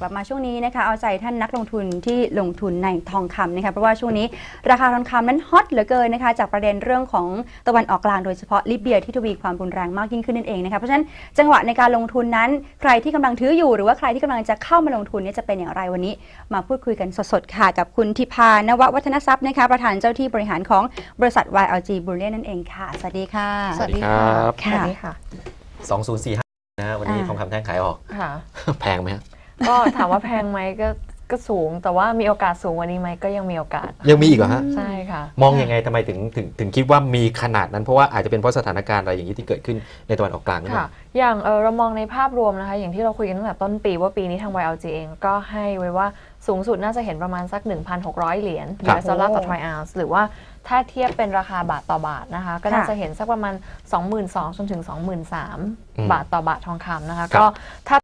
กลับมาช่วงนี้นะคะเอาใจท่านนักลงทุนที่ลงทุนในทองคำนะคะเพราะว่าช่วงนี้ราคาทองคำนั้นฮอตเหลือเกินนะคะจากประเด็นเรื่องของตะวันออกกลางโดยเฉพาะลิเบียที่ทวีความรุนแรงมากยิ่งขึ้นนั่นเองนะคะเพราะฉะนั้นจังหวะในการลงทุนนั้นใครที่กำลังถืออยู่หรือว่าใครที่กำลังจะเข้ามาลงทุนเนี่ยจะเป็นอย่างไรวันนี้ มาพูดคุยกันสดๆค่ะกับคุณทิพานววัฒนทรัพย์นะคะประธานเจ้าที่บริหารของบริษัท YLG b u l l i o n นั่นเองค่ะสวัสดีค่ะ สวัสดีครับค่ะสวัสดีค่ะ2045นะฮะวันนี้อ่าทองคำแท่งขายออกค่ะแพงไหมฮะ ก็ถามว่าแพงไหมก็ก็สูง แต่ว่ามีโอกาสสูงกวันนี้ไหมก็ยังมีโอกาส ยังมีอีกเหรอฮะ ใช่ค่ะ มองยังไงทำไมถึงถึงถึงคิดว่ามีขนาดนั้น เพราะว่าอาจจะเป็นเพราะสถานการณ์อะไรอย่างนี้ที่เกิดขึ้นในตะวันออกกลางหรือเปค่ะ ล่า อย่างเออเรามองในภาพรวมนะคะ อย่างที่เราคุยกันตั้งแต่ต้นปีว่าปีนี้ทาง YLG เองก็ให้ไว้ว่าสูงสุดน่าจะเห็นประมาณสัก 1,600 เหรียญครับ US ดอลลาร์ต่อทรอยออนซ์หรือว่าถ้าเทียบเป็นราคาบาทต่อบาทนะคะ ก็น่าจะเห็นสักประมาณ 22,000จนถึง 23,000 บาทต่อบาททองคำนะคะครับก็ถ้า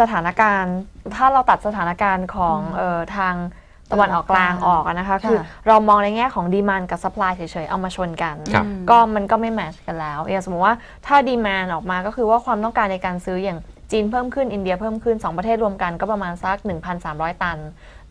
สถานการณ์ ถ้าเราตัดสถานการณ์ของเออทางตะวันออกกลางออกอะนะคะ ค่ะ คือเรามองในแง่ของดีมานกับสป라이เฉยๆ เอามาชนกัน ครับ ก็มันก็ไม่แมทช์กันแล้ว อย่างสมมติว่าถ้าดีมานออกมาก็คือว่าความต้องการในการซื้ออย่างจีนเพิ่มขึ้น อินเดียเพิ่มขึ้น 2 ประเทศรวมกันก็ประมาณสัก 1,300 ตัน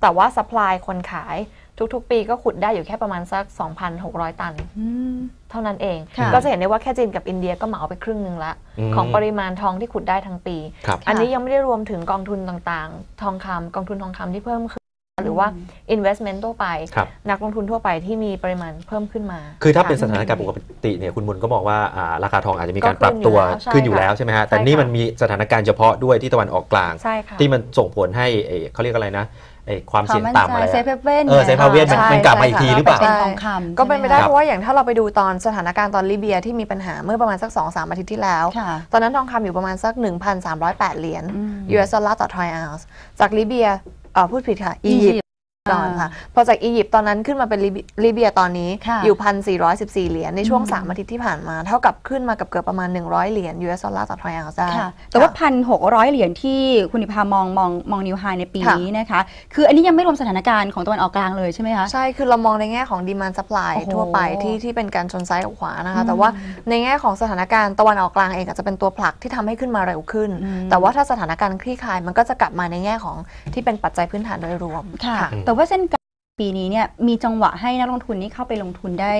แต่ว่าสป라이คนขาย ทุกๆ ปีก็ขุดได้อยู่แค่ประมาณสัก 2,600 ตันอืมเท่านั้นเองค่ะก็จะเห็นได้ว่าแค่จีนกับอินเดียก็เหมาไปครึ่งหนึ่งละอืมของปริมาณทองที่ขุดได้ทั้งปีครับอันนี้ยังไม่ได้รวมถึงกองทุนต่างๆ ทองคำกองทุนทองคำที่เพิ่มขึ้น หรือว่า investment ทั่วไปครับนักลงทุนทั่วไปที่มีปริมาณเพิ่มขึ้นมา คือถ้าเป็นค่ะสถานการณ์ปกติเนี่ยคุณมนก็มองว่าอ่าราคาทองอาจจะมีการก็ปรับตัวขึ้ขึ้นนออยู่ยู่แล้แล้ววใช่ไหมฮะใช่แต่นี่ค่ะมันมีสถานการณ์เฉพาะด้วยที่ตะวันออกกลางใช่ค่ะที่มันส่งผลให้เอ่อเขาเรียกอะไรนะไอ้ ความเสี่ยงต่ำอะไรเซอะฟเว่นเออ safe haven มันใช่มันกลับมาใช่อีกทีค่ะหรือเปล่าเป็นทองคำก็เป็นไปได้ครับเพราะว่าอย่างถ้าเราไปดูตอนสถานการณ์ตอนลิเบียที่มีปัญหาเมื่อประมาณสัก2-3สามอาทิตย์ที่แล้วค่ะตอนนั้นทองคำอยู่ประมาณสัก 1,308 เหรียญอืม US ดอลลาร์ต่อทรอยออนซ์จากลิเบียเอ่อพูดผิดค่ะอียิปต์ ก่อนค่ะพอจากอียิปต์ตอนนั้นขึ้นมาเป็นลิเบียลิเบียตอนนี้ค่ะอยู่1,414เหรียญในช่วงอืม3อาทิตย์ที่ผ่านมา เท่ากับขึ้นมากับเกือบประมาณ 100 เหรียญ US ดอลลาร์ต่อทรอยออนซ์ได้ค่ะแต่ว่าพันหกร้อยเหรียญที่คุณนิพามองมองมองนิวไฮในปีค่ะนี้นะคะ คืออันนี้ยังไม่รวมสถานการณ์ของตะวันออกกลางเลยใช่ไหมคะ ใช่ คือเรามองในแง่ของดีมานซัพพลายโอ้โหทั่วไปที่ที่เป็นการชนซ้ายกับขวานะคะอืมแต่ว่าในแง่ของสถานการณ์ตะวันออกกลางเองอาจจะเป็นตัวผลักที่ทำให้ขึ้นมาเร็วขึ้นอืมแต่ว่าถ้าสถานการณ์คลี่คลายมันก็จะกลับมาในแง่ของที่เป็นปัจจัยพื้นฐานโดยรวมค่ะค่ะแต่ว่าเส้นกราฟปีนี้เนี่ยมีจังหวะให้นักลงทุนนี่เข้าไปลงทุนได้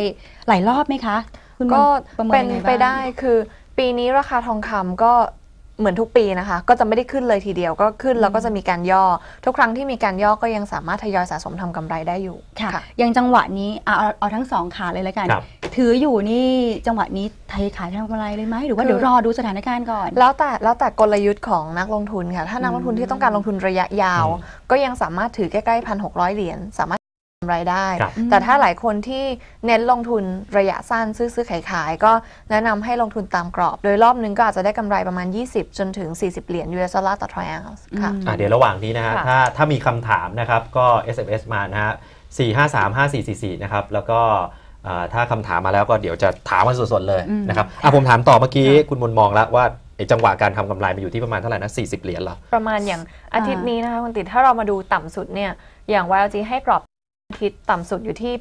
หลายรอบไหมคะ คุณก็ประเมิเป็นไปได้คือปีนี้ราคาทองคำก็ เหมือนทุกปีนะคะ ก็จะไม่ได้ขึ้นเลยทีเดียวก็ขึ้นแล้วก็จะมีการย่อ ทุกครั้งที่มีการย่อก็ยังสามารถทยอยสะสมทำกำไรได้อยู่ค่ะอย่างจังหวะนี้เอาเอาเอาทั้งสองขาเลยแล้วกันครับถืออยู่นี่จังหวะนี้ไทยขายทำกำไรเลยไหมหรือว่าคือเดี๋ยวรอดูสถานการณ์ก่อน แล้วแต่แล้วแต่กลยุทธ์ของนักลงทุนค่ะถ้านักลงทุนที่ต้องการลงทุนระยะยาวอืมก็ยังสามารถถือใกล้ๆพันหกเหรียญสามารถ ทำกำไรได้ครับแต่ถ้าหลายคนที่เน้นลงทุนระยะสั้นซื้อซื้อขายขายๆก็แนะนำให้ลงทุนตามกรอบ โดยรอบนึงก็อาจจะได้กำไรประมาณ 20 จนถึง 40 เหรียญ US ดอลลาร์ต่อทรอยออนซ์ค่ะอืมอะเดี๋ยวระหว่างนี้นะฮะค่ะถ้าถ้ามีคำถามนะครับก็ SMS มานะฮะ4 5 3 5 4 4 4 นะครับ แล้วก็เอ่อถ้าคำถามมาแล้วก็เดี๋ยวจะถามกันสดๆเลยอืมนะครับอะผมถามต่อเมื่อกี้คุณมนมองแล้วว่าไอ้จังหวะการทำกำไรมันอยู่ที่ประมาณเท่าไหร่นะ 40 เหรียญเหรอ ประมาณอย่างอาทิตย์นี้นะคะคุณติดถ้าเรามาดูต่ำสุดเนี่ย อย่าง YLG ให้กรอบ อาทิตย์ต่ำสุดอยู่ที่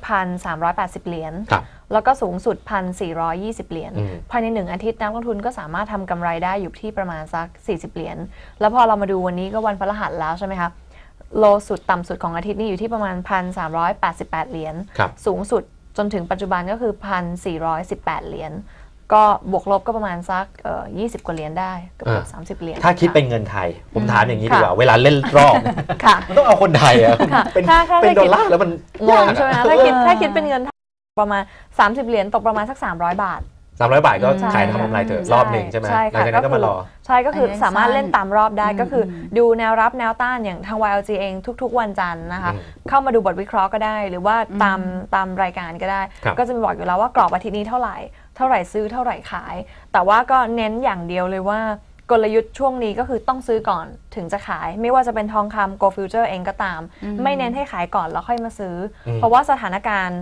1,380 เหรียญครับแล้วก็สูงสุด 1,420 เหรียญอืมภายในหนึ่งอาทิตย์นักลงทุนก็สามารถทำกำไรได้อยู่ที่ประมาณสัก 40 เหรียญ แล้วพอเรามาดูวันนี้ก็วันพฤหัสแล้วใช่ไหมคะ โลสุดต่ำสุดของอาทิตย์นี้อยู่ที่ประมาณ 1,388 เหรียญครับสูงสุดจนถึงปัจจุบันก็คือ 1,418 เหรียญ ก็บวกลบก็ประมาณสักเอ่อ20กว่าเหรียญได้เกือบๆ30เหรียญถ้าคิดะเป็นเงินไทย ผมถามอย่างนี้ค่ะดีกว่า เวลาเล่นรอบค่ะมันต้องเอาคนไทยอะค่ะเป็นถ้าถ้าเป็นได้ดอคิลดลาร์แล้วมันงงใช่ไหมคะถ้าคิดเออถ้าคิดเป็นเงินไทยประมาณ 30 เหรียญตกประมาณสัก 300 บาทสามร้อยบาทก็ใช่ขายทำกำไรเถอะรอบหนึ่งใช่ไหมใช่หลังค่ะจากนั้นก็มารอ ใช่ก็คือระยะสามารถเล่นสั้นตามรอบได้อืมก็คืออมดูแนวรับแนวต้านอย่างทาง YLG เองทุก ๆ วันจันทร์นะคะอืมเข้ามาดูบทวิเคราะห์ก็ได้ หรือว่าตามอืมตามรายการก็ได้ครับก็จะมีบอกอยู่แล้วว่ากรอบอาทิตย์นี้เท่าไหร่ เท่าไหร่ซื้อเท่าไหร่ขาย แต่ว่าก็เน้นอย่างเดียวเลยว่ากลยุทธ์ช่วงนี้ก็คือต้องซื้อก่อนถึงจะขาย ไม่ว่าจะเป็นทองคำ Go Future เองก็ตามอืมไม่เน้นให้ขายก่อนแล้วค่อยมาซื้ออมเพราะว่าสถานการณ์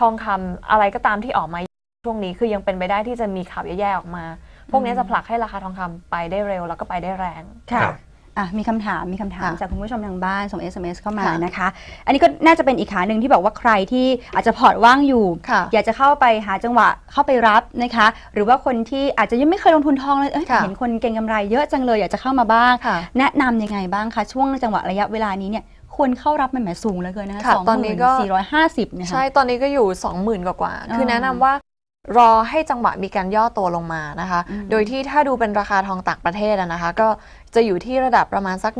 ทองคำอะไรก็ตามที่ออกมาช่วงนี้คือยังเป็นไปได้ที่จะมีข่าวแย่ๆออกมา พวกนี้จะผลักให้ราคาทองคำไปได้เร็วแล้วก็ไปได้แรงค่ะครับ อะมีคำถามมีคำถามค่ะจากคุณผู้ชมทางบ้านส่ง SMS เข้ามาค่ะนะคะ อันนี้ก็น่าจะเป็นอีกขาหนึ่งที่บอกว่าใครที่อาจจะพอร์ตว่างอยู่ ค่ะอยากจะเข้าไปหาจังหวะเข้าไปรับนะคะ หรือว่าคนที่อาจจะยังไม่เคยลงทุนทองเลยเอ้ยค่ะ เห็นคนเก่งกำไรเยอะจังเลยอยากจะเข้ามาบ้าง ค่ะ แนะนำยังไงบ้างคะ ช่วงจังหวะระยะเวลานี้เนี่ยควรเข้ารับมันแหมสูงเหลือเกินนะคะค่ะสองตอนหนี้มื่นก็ สี่ร้อยห้าสิบนะคะ ใช่ ตอนนี้ก็อยู่ 20,000 กว่ากว่าๆอ่าคือแนะนำว่า รอให้จังหวะมีการย่อตัวลงมานะคะอืมโดยที่ถ้าดูเป็นราคาทองต่างประเทศอะนะคะ ก็จะอยู่ที่ระดับประมาณสัก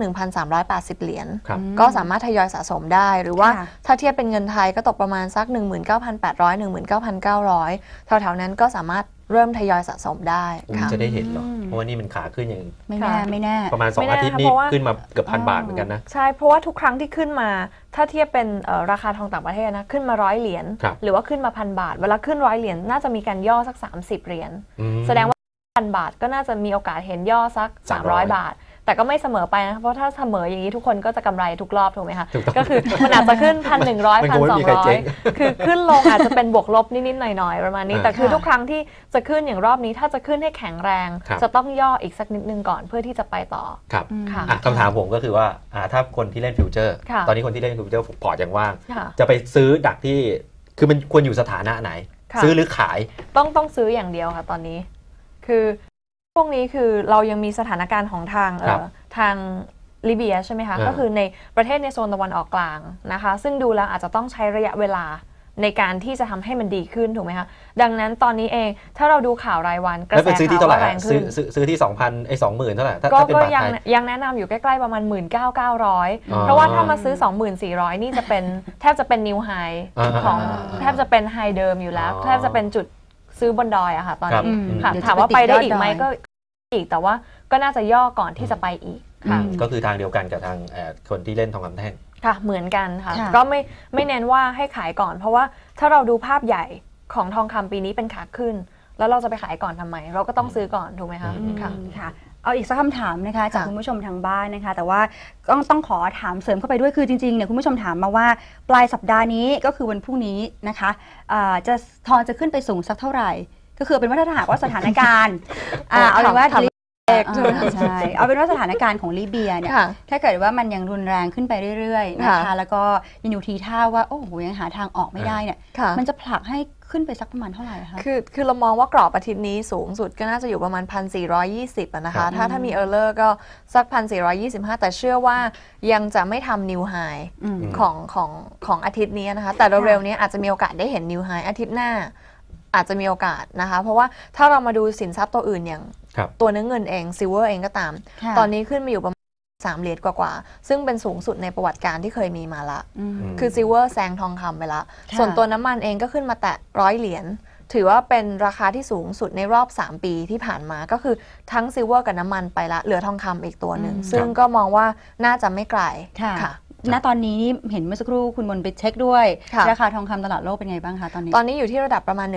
1,380 เหรียญครับอืมก็สามารถทยอยสะสมได้ หรือว่าค่ะถ้าเทียบเป็นเงินไทยก็ตกประมาณสัก 19,800 19,900 แถวๆนั้นก็สามารถ เริ่มทยอยสะสมได้อุ๊ยค่ะจะได้เห็นเหรออืมเพราะว่านี่มันขาขึ้นอย่างไม่แน่ค่ะไม่แน่ประมาณไม่2แน่อาทิตย์ค่ะนี่เพราะว่าขึ้นมาเกือบพันอ๋อบาทเหมือนกันนะ ใช่เพราะว่าทุกครั้งที่ขึ้นมา ถ้าเทียบเป็นเอ่อราคาทองต่างประเทศนะขึ้นมาร้อยเหรียญครับหรือว่าขึ้นมาพันบาท เวลาขึ้นร้อยเหรียญน่าจะมีการย่อสัก 30 เหรียญอืมแสดงว่าพันบาทก็น่าจะมีโอกาสเห็นย่อสัก 300 300บาท แต่ก็ไม่เสมอไปนะเพราะถ้าเสมออย่างนี้ทุกคนก็จะกำไรทุกรอบถูกไหมคะถูกต้องก็คือมันอาจจะขึ้นพันหนึ่งร้อยมันพัคนงไม่สอมีงใครร้อเจ๊ยงคือขึ้นลงอาจจะเป็นบวกลบนิดๆหน่อยๆประมาณนี้อ่าแต่คือค่ะทุกครั้งที่จะขึ้นอย่างรอบนี้ ถ้าจะขึ้นให้แข็งแรงครับจะต้องย่ออีกสักนิดนึงก่อนเพื่อที่จะไปต่อครับอืมค่ะอะคำถามผมก็คือว่าอ่าถ้าคนที่เล่นฟิวเจอร์ค่ะตอนนี้คนที่เล่นฟิวเจอร์พอร์ตยังว่างค่ะจะไปซื้อดักที่คือมันควรอยู่สถานะไหนค่ะซื้อหรือขายต้องต้องซื้ออย่างเดียวค่ะตอนนี้ คือ พวกนี้คือเรายังมีสถานการณ์ของทางเอ่ครับอทางลิเบียใช่ไหมคะอ่าก็คือในประเทศในโซนตะวันออกกลางนะคะ ซึ่งดูแล้วอาจจะต้องใช้ระยะเวลาในการที่จะทำให้มันดีขึ้นถูกไหมคะ ดังนั้นตอนนี้เองถ้าเราดูข่าวรายวันกระแล้วแสไปซื้อที่ข่าวเท่าไหร่ว่าแรฮะงซื้ขึ้อนซื้อซื้อที่ 2,000ไอ้20,000เท่าไหร่ถ้าก็ถ้าเป็นก็บาทยังไทยยังแนะนำอยู่ใกล้ๆประมาณ 1 9 9 0 0อ๋อเพราะว่าถ้ามาซื้อ 2400 นี่จะเป็นแทบจะเป็นนิวไฮอ่าของอ่าอ่าแทบจะเป็นไฮเดิมอยู่แล้วอ๋อแทบจะเป็นจุด ซื้อบนดอยอะค่ะตอนครับนี้อืมค่ะเดี๋ยวจะถามว่าไปไปติดได้ยอดอีกไหมดอยก็อีกแต่ว่าก็น่าจะย่อก่อนที่จะไปอีกค่ะอืมก็คือทางเดียวกันกับทางเอ่อคนที่เล่นทองคำแท่งค่ะเหมือนกันค่ะค่ะ ก็ไม่ไม่เน้นว่าให้ขายก่อน เพราะว่าถ้าเราดูภาพใหญ่ของทองคำปีนี้เป็นขาขึ้น แล้วเราจะไปขายก่อนทำไม เราก็ต้องซื้อก่อนถูกไหมคะอืมค่ะอืมค่ะ เอาอีกสักคำถามนะคะจากค่ะคุณผู้ชมทางบ้านนะคะ แต่ว่าต้องต้องขอถามเสริมเข้าไปด้วยคือจริงๆเนี่ยคุณผู้ชมถามมาว่าปลายสัปดาห์นี้ก็คือวันพรุ่งนี้นะคะอ่าจะทองจะขึ้นไปสูงสักเท่าไหร่ ก็คือเป็นว่าถ้าหากว่าสถานการณ์อ่าเอาเป็นว่าถามลิเอกใช่ไหมอ่าใช่เอาเป็นว่าสถานการณ์ของลิเบียเนี่ยค่ะถ้าเกิดว่ามันยังรุนแรงขึ้นไปเรื่อยๆนะคะค่ะแล้วก็ยังอยู่ทีท่าว่าโอ้โหยังหาทางออกไม่ได้เนี่ยค่ะมันจะผลักให้ ขึ้นไปสักประมาณเท่าไหร่คะ คือคือเรามองว่ากรอบอาทิตย์นี้สูงสุดก็น่าจะอยู่ประมาณ 1,420อะนะครัคะบถ้าถ้ามีเออร์เลอร์ก็สัก 1,425 แต่เชื่อว่ายังจะไม่ทำนิวไฮอืมของของของอาทิตย์นี้นะคะ แต่เร็วๆนี้อาจจะมีโอกาสได้เห็นนิวไฮอาทิตย์หน้าอาจจะมีโอกาสนะคะ เพราะว่าถ้าเรามาดูสินทรัพย์ตัวอื่นอย่างครับตัวเนื้อเงินเองซิลเวอร์เองก็ตามค่ะตอนนี้ขึ้นมาอยู่ประมาณ สามเหรียญกว่าๆ ซึ่งเป็นสูงสุดในประวัติการที่เคยมีมาละอืมคือซิลเวอร์แซงทองคำไปละค่ะส่วนตัวน้ำมันเองก็ขึ้นมาแตะร้อยเหรียญถือว่าเป็นราคาที่สูงสุดในรอบ 3 ปีที่ผ่านมาก็คือทั้งซิลเวอร์กับน้ำมันไปละ เหลือทองคำอีกตัวหนึ่งอืมซึ่งก็มองว่าน่าจะไม่ไกลค่ะค่ะ ณตอนนี้นี่เห็นเมื่อสักครู่คุณมนต์ไปเช็คด้วย ค่ะ ราคาทองคำตลาดโลกเป็นไงบ้างคะตอนนี้ตอนนี้อยู่ที่ระดับประมาณ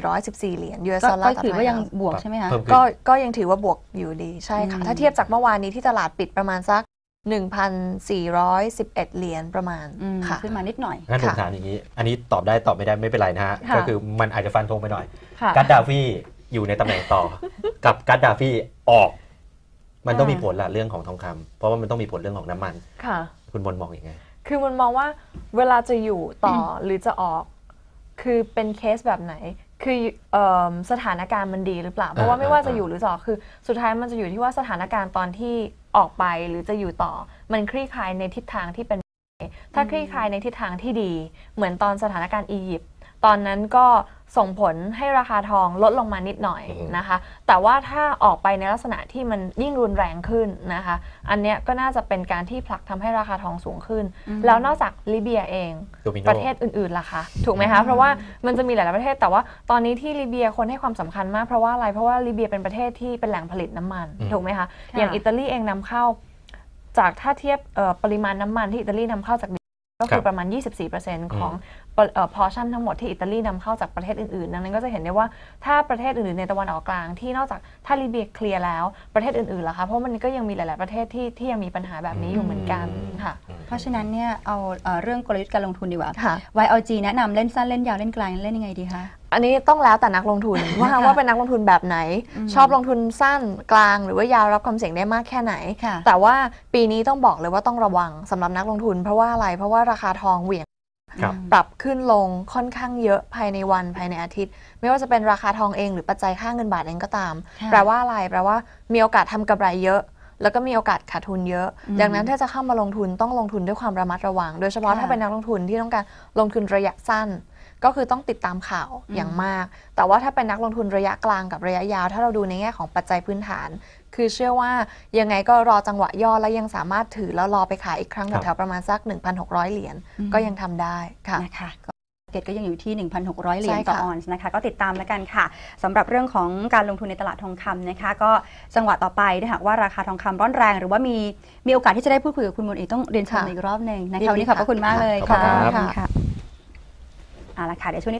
1,414 เหรียญ US ก็ดอลลาก็ร์ต่อถือว่ายังไทยบวกใช่ไหมคะ เพิ่มขึ้น ก็ก็ยังถือว่าบวกอยู่ดีใช่ค่ะ อืม ถ้าเทียบจากเมื่อวานนี้ที่ตลาดปิดประมาณสัก 1,411 เหรียญประมาณอืมค่ะ ขึ้นมานิดหน่อย งั้นผมค่ะ ถามอย่างนี้ อันนี้ตอบได้ตอบไม่ได้ไม่เป็นไรนะฮะ ค่ะ ก็คือมันอาจจะฟันธงไปหน่อย ค่ะ กัดดาฟี่อยู่ในตำแหน่งต่อ กับกัดดาฟี่ออก มันต้องมีผลละเรื่องของทองคำเพราะว่ามันต้องมีผลเรื่องของน้ำมัน ค่ะ คุณบนมองอย่างไง คือมันมองว่าเวลาจะอยู่ต่อหรือจะออก คือเป็นเคสแบบไหน คือเอมสถานการณ์มันดีหรือเปล่า เพราะว่าไม่ว่าจะอยู่หรือจะออกคือ สุดท้ายมันจะอยู่ที่ว่าสถานการณ์ตอนที่ออกไปหรือจะอยู่ต่อ มันคลี่คลายในทิศทางที่เป็น ถ้าคลี่คลายในทิศทางที่ดี เหมือนตอนสถานการณ์อียิปต์ตอนนั้นก็ ส่งผลให้ราคาทองลดลงมานิดหน่อยอือฮึนะคะ แต่ว่าถ้าออกไปในลักษณะที่มันยิ่งรุนแรงขึ้นนะคะ อันเนี้ยก็น่าจะเป็นการที่ผลักทำให้ราคาทองสูงขึ้นอืมแล้วนอกจากลิเบียเองโดมิโนประเทศอื่นๆล่ะคะ ถูกไหมคะ เพราะว่ามันจะมีหลาย ๆ ประเทศ แต่ว่าตอนนี้ที่ลิเบียคนให้ความสำคัญมาก เพราะว่าอะไร เพราะว่าลิเบียเป็นประเทศที่เป็นแหล่งผลิตน้ำมันอืมถูกไหมคะค่ะอย่างอิตาลีเองนำเข้า จากถ้าเทียบเอ่อปริมาณน้ำมันที่อิตาลีนำเข้าจากลิเบีย ก็คือประมาณ 24%ของพอชั่นทั้งหมดที่อิตาลีนำเข้าจากประเทศอื่นๆ ดังนั้นก็จะเห็นได้ว่าถ้าประเทศอื่นๆในตะวันออกกลางที่นอกจากถ้าลิเบียเคลียร์แล้วประเทศอื่นๆล่ะคะ เพราะมันก็ยังมีหลาย ๆ ประเทศที่ที่ยังมีปัญหาแบบนี้อยู่เหมือนกันค่ะ เพราะฉะนั้นเนี่ยเอาเอ่อเรื่องกลยุทธ์การลงทุนดีกว่าค่ะ YLG แนะนำเล่นสั้นเล่นยาวเล่นไกลเล่นยังไงดีคะ อันนี้ต้องแล้วแต่นักลงทุนว่าค่ะว่าเป็นนักลงทุนแบบไหนอืมชอบลงทุนสั้นกลางหรือว่ายาวรับความเสี่ยงได้มากแค่ไหนค่ะแต่ว่าปีนี้ต้องบอกเลยว่าต้องระวังสำหรับนักลงทุน เพราะว่าอะไรเพราะว่าราคาทองเหวี่ยงครับปรับขึ้นลงค่อนข้างเยอะภายในวันภายในอาทิตย์ ไม่ว่าจะเป็นราคาทองเองหรือปัจจัยค่าเงินบาทเองก็ตามค่ะแปลว่าอะไรแปลว่ามีโอกาสทำกำไรเยอะแล้วก็มีโอกาสขาดทุนเยอะอืมดังนั้นถ้าจะเข้ามาลงทุนต้องลงทุนด้วยความระมัดระวัง โดยเฉพาะค่ะถ้าเป็นนักลงทุนที่ต้องการลงทุนระยะสั้น ก็คือต้องติดตามข่าวอืมอย่างมาก แต่ว่าถ้าเป็นนักลงทุนระยะกลางกับระยะยาว ถ้าเราดูในแง่ของปัจจัยพื้นฐาน คือเชื่อว่ายังไงก็รอจังหวะย่อแล้วยังสามารถถือแล้วรอไปขายอีกครั้งครับแถวๆประมาณสัก 1,600 เหรียญอืมก็ยังทำได้ค่ะนะคะก็เกตก็ยังอยู่ที่ 1,600 เหรียญใช่ต่อค่ะออนซ์นะคะ ก็ติดตามแล้วกันค่ะสำหรับเรื่องของการลงทุนในตลาดทองคำนะคะ ก็จังหวะต่อไปถ้าหากว่าราคาทองคำร้อนแรง หรือว่ามีมีโอกาสที่จะได้พูดคุยกับคุณมนต์อีกต้องเรียนเชิญค่ะมาอีกรอบหนึ่งนะยินคะดีวันนี้ขอบพระคุณมากเลยขอบคุณครับค่ะ เอาละค่ะเดี๋ยวช่วงนี้